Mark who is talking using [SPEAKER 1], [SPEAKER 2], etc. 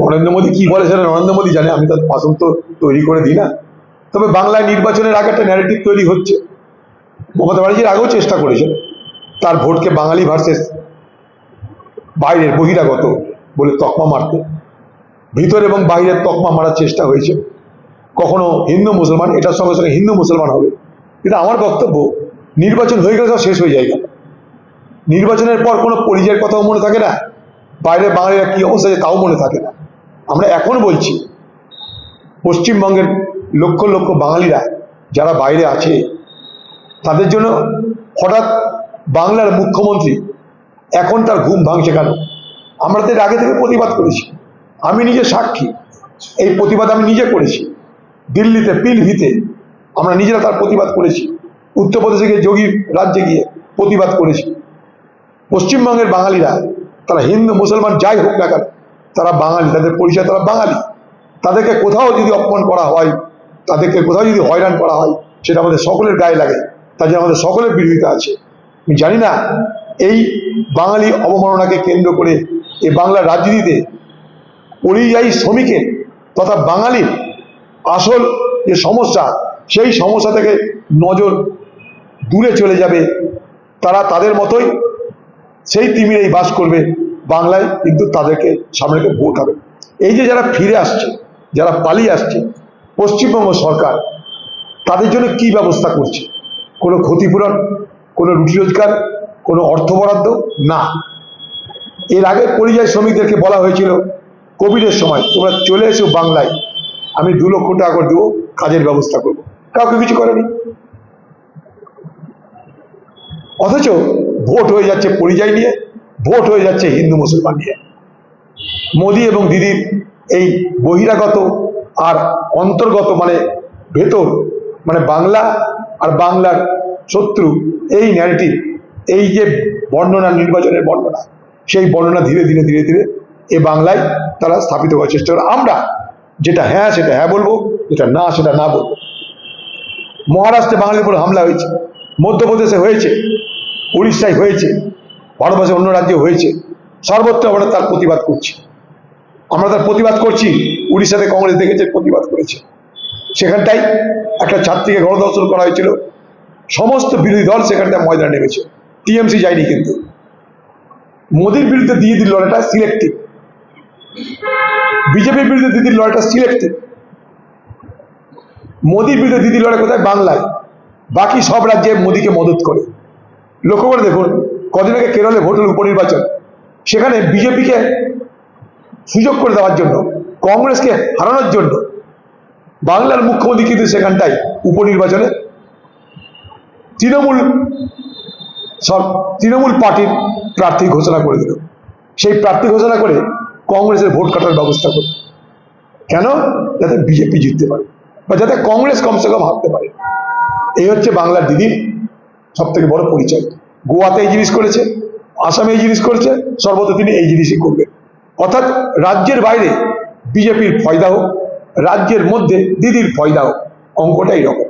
[SPEAKER 1] নরেন্দ্র মোদী কি বলে সেটা নরেন্দ্র মোদী জানে, আমি তার ভাষণ তো তৈরি করে দিই না। তবে বাংলায় নির্বাচনের আগে একটা ন্যারেটিভ তৈরি হচ্ছে। মমতা ব্যানার্জির আগেও চেষ্টা করেছেন, তার ভোটকে বাঙালি ভার্সেস বাইরের বহিরাগত বলে তকমা মারতে। ভিতর এবং বাইরের তকমা মারার চেষ্টা হয়েছে। কখনো হিন্দু মুসলমান, এটার সঙ্গে সঙ্গে হিন্দু মুসলমান হবে। কিন্তু আমার বক্তব্য। নির্বাচন হয়ে গেলে সব শেষ হয়ে যায়? নির্বাচনের পর কোনো পরিচয়ের কথাও মনে থাকে না। বাইরে বাঙালিরা কী অবস্থা তাও মনে থাকে না। আমরা এখন বলছি, পশ্চিমবঙ্গের লক্ষ লক্ষ বাঙালিরা যারা বাইরে আছে, তাদের জন্য হঠাৎ বাংলার মুখ্যমন্ত্রী এখন তার ঘুম ভাঙছে কেন? আমরা তো আগে থেকে প্রতিবাদ করেছি। আমি নিজে সাক্ষী, এই প্রতিবাদ আমি নিজে করেছি। দিল্লিতে, পিলভিতে আমরা নিজেরা তার প্রতিবাদ করেছি। উত্তরপ্রদেশে গিয়ে যোগীর রাজ্যে গিয়ে প্রতিবাদ করেছি। পশ্চিমবঙ্গের বাঙালিরা, তারা হিন্দু, মুসলমান যাই হোক না কেন তারা বাঙালি, তাদের পরিচয় তারা বাঙালি। তাদেরকে কোথাও যদি অপমান করা হয়, তাদেরকে কোথাও যদি হয়রান করা হয়, সেটা আমাদের সকলের গায়ে লাগে। তার জন্য আমাদের সকলের বিরোধিতা আছে। আমি জানি না, এই বাঙালি অবমাননাকে কেন্দ্র করে এই বাংলার রাজনীতিতে পরিযায়ী শ্রমিকের তথা বাঙালির আসল যে সমস্যা, সেই সমস্যা থেকে নজর দূরে চলে যাবে। তারা তাদের মতোই সেই তিমিরেই বাস করবে। বাংলায় কিন্তু তাদেরকে সামনে ভোট হবে। এই যে যারা ফিরে আসছে, যারা পালিয়ে আসছে, পশ্চিমবঙ্গ সরকার তাদের জন্য কি ব্যবস্থা করছে? কোনো ক্ষতিপূরণ, কোনো রুটি রোজগার, কোনো অর্থ বরাদ্দ? না। এর আগে পরিযায়ী শ্রমিকদেরকে বলা হয়েছিল, কোভিডের সময় তোমরা চলে এসো বাংলায়, আমি দু লক্ষ টাকা করে দেবো, কাজের ব্যবস্থা করব। কাউকে কিছু করেনি। অথচ ভোট হয়ে যাচ্ছে পরিযায়ী নিয়ে ভোট হয়ে যাচ্ছে হিন্দু মুসলমান নিয়ে। মোদী এবং দিদির এই বহিরাগত আর অন্তর্গত মানে ভেতর মানে বাংলা আর বাংলার শত্রু, এই ন্যারেটিভ এই যে বর্ণনা, নির্বাচনের বর্ণনা, সেই বর্ণনা ধীরে ধীরে ধীরে ধীরে এ বাংলায় তারা স্থাপিত করার চেষ্টা করে। আমরা যেটা হ্যাঁ সেটা হ্যাঁ বলব, যেটা না, সেটা না বলব। মহারাষ্ট্রে বাঙালির উপর হামলা হয়েছে, মধ্যপ্রদেশে হয়েছে, উড়িষ্যায় হয়েছে ভারতবর্ষের অন্য রাজ্যে হয়েছে, সর্বত্র আমরা তার প্রতিবাদ করছি। আমরা তার প্রতিবাদ করছি, উড়িষ্যাতে কংগ্রেস দেখেছে, প্রতিবাদ করেছে। সেখানটাই একটা ছাত্রীকে গণধর্ষণ করা হয়েছিল। সমস্ত বিরোধী দল সেখানটায় ময়দানে নেমেছে। টিএমসি যায়নি কিন্তু। মোদির বিরুদ্ধে দিয়ে দিল লড়াইটা সিলেক্টিভ। বিজেপির বিরুদ্ধে দিদির লড়াইটা সিলেক্টিভ। মোদির বিরুদ্ধে দিদির লড়াই কোথায়? বাংলায়। বাকি সব রাজ্যে মোদিকে মদত করে। লক্ষ্য করে দেখুন কদিন আগে কেরলে ভোটের উপনির্বাচন। সেখানে বিজেপিকে সুযোগ করে দেওয়ার জন্য, কংগ্রেসকে হারানোর জন্য বাংলার মুখ্যমন্ত্রী কিন্তু সেখানটায় উপনির্বাচনে তৃণমূল সব তৃণমূল পার্টির প্রার্থী ঘোষণা করে দিল। সেই প্রার্থী ঘোষণা করে কংগ্রেসের ভোট কাটার ব্যবস্থা করল। কেন? যাতে বিজেপি জিততে পারে বা যাতে কংগ্রেস কমসে কম হারতে পারে। এই হচ্ছে বাংলার দিদির সব থেকে বড় পরিচয়। গোয়াতে এই জিনিস করেছে, আসামে এই জিনিস করেছে, সর্বত্র তিনি এই জিনিসই করবেন। অর্থাৎ রাজ্যের বাইরে বিজেপির ফয়দা হোক, রাজ্যের মধ্যে দিদির ফয়দা হোক অঙ্কটা এইরকম